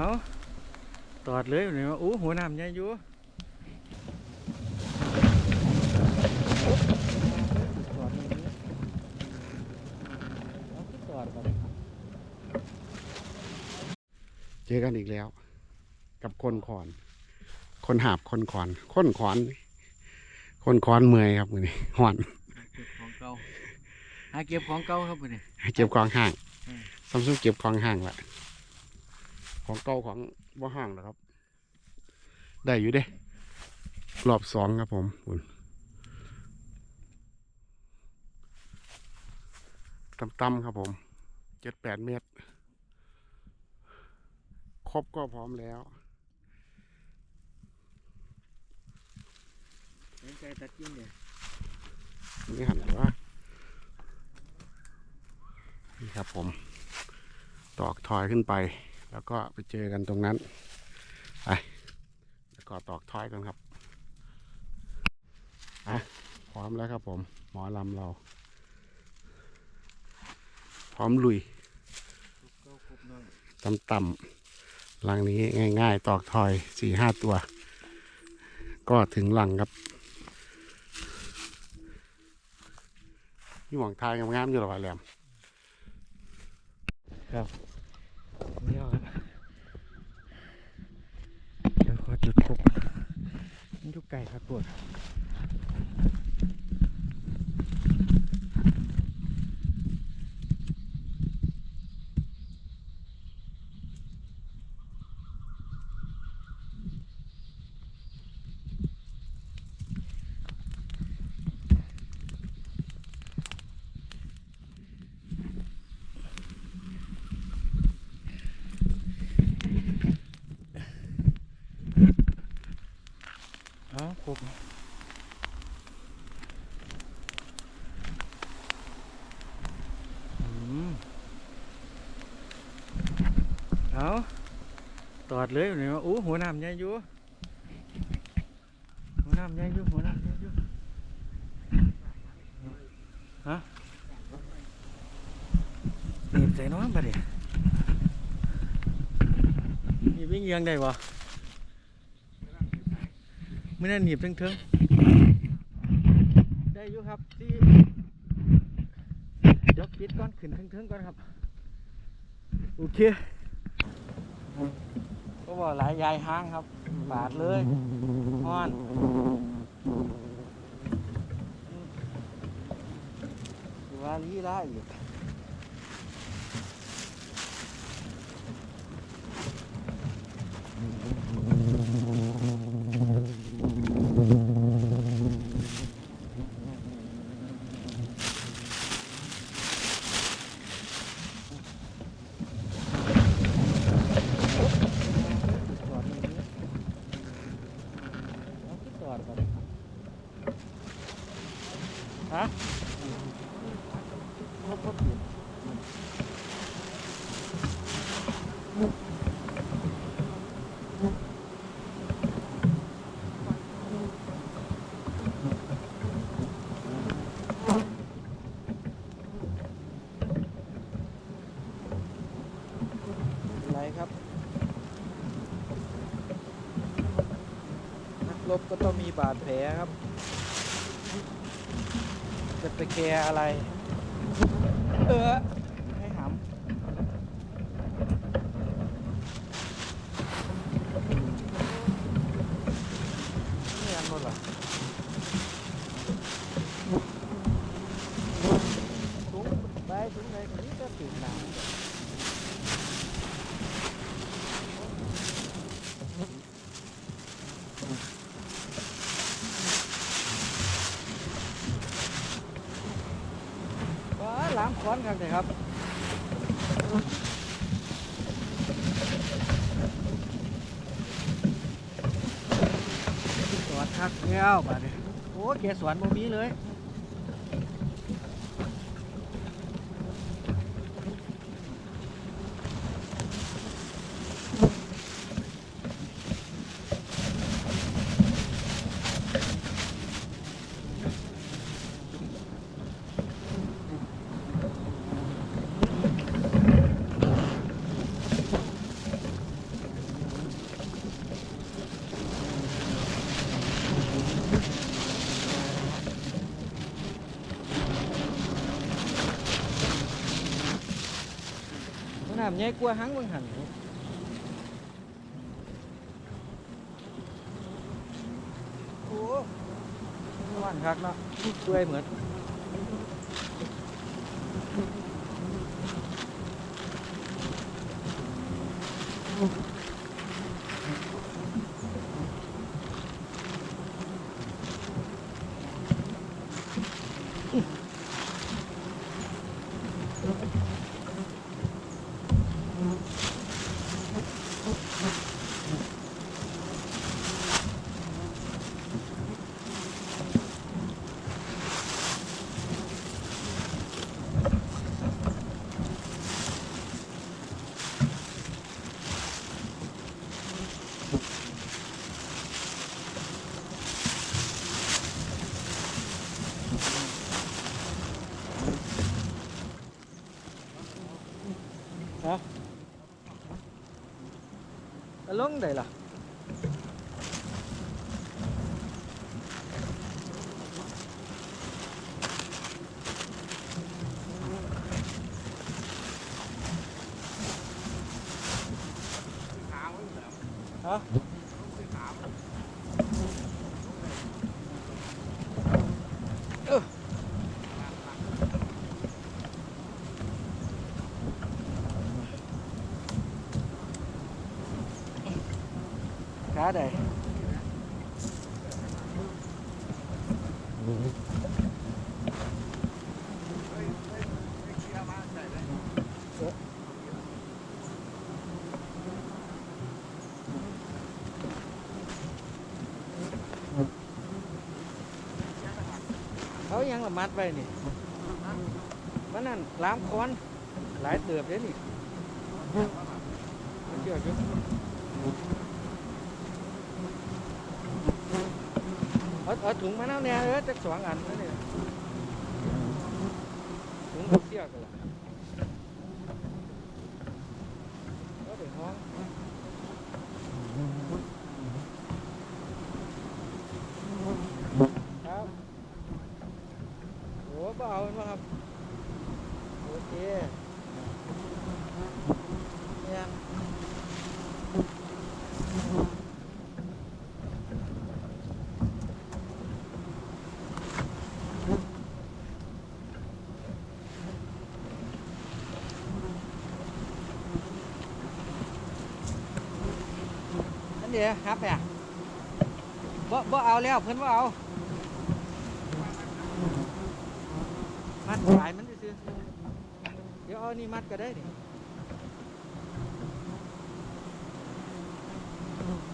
เอาตอดเลยเนี่ยวะอู้หัวน้ำใหญ่อยู่ตอดอย่างนี้เอาขึ้นตอดก่อนเจอกันอีกแล้ว กับคนขอน คนหาบคนขอน คนขอน คนขอนเมื่อยครับมือนี้หอนเก็บของเก่าหาเก็บของเก่าครับมื้อนี้เก็บของห่างอืมซัมซุงเก็บของห่างละ ของเก่าของบ่ห่างหรอกครับ ได้อยู่เด้รอบสองครับผมอุ่นต่ำๆครับผมเจ็ดแปดเมตร ครบก็พร้อมแล้วเห็นใจตัดกิ้งเนี่ยนี่หันว่านี่ครับผม ตอกทอยขึ้นไป แล้วก็ไปเจอกันตรงนั้น ไปแล้วก็ตอกทอยกันครับอะพร้อมแล้วครับผม หมอลำเรา พร้อมลุยเก่าครบน้อยต่ำๆลังนี้ง่าย ๆ ตอกทอยสี่ห้าตัว ก็ถึงหลังครับนี่หวังทายงามๆอยู่หรอวะแหลมนี่เอาครับเดี๋ยวขอจุดครบมันอยู่ไก่ครับปวด ครบอืมเอาตอดเลยเนี่ยวะอู้หัวน้ำใหญ่อยู่หัวน้ำใหญ่อยู่หัวน้ำใหญ่อยู่ฮะหนีบใส่น้องปะเดี๋ยหนีบวิ่งเอียงได้บ่ ไม่น่าหนีบเทิงๆได้อยู่ครับที่เดี๋ยวปิดก่อนขึ้นเทิงๆก่อนครับ โอเค ก็บอกหลายยายห้างครับบาดเลยห้อนว่าลีได้อยู่จอดอย่างนี้ เอาขึ้นจอดก่อนฮะครบครบอยู่ไรครับ นักรบก็ต้องมีบาดแผลครับ จะไปแคร์อะไร เออ ให้หำนี่อันหมดเหรอถุงไปถุงไหนถุงนี้ก็ถึงหนาว้า ล้ามค้อนกันเลยครับสวนคักแล้วบาดนี้โอ้เกสวนบ่มีเลยำใหญ่กว่าหังบางหัน นี่โอ้หวานคักเนาะช่วยเหมือน ฮะแล้วลงได้ล่ะฮะเออ ขาได้เขายังละมัดไว้นี่มันนั่นล้ามค้อนหลายเติบเลยนี่เชื่อจุ เออถุงมะนาวเนี่ยเออจะสองอันนั่นนี่ถุงเสียกันละเอาไปห้องครับโอ้เบเอาเป็นว่าครับ โอเคเนี่ยอัน เดียวครับเนี่ยบ่บ่เอาแล้วเพิ่นบ่เอามัดสายมันซื้อเดี๋ยวเอานี่มัดก็ได้นี่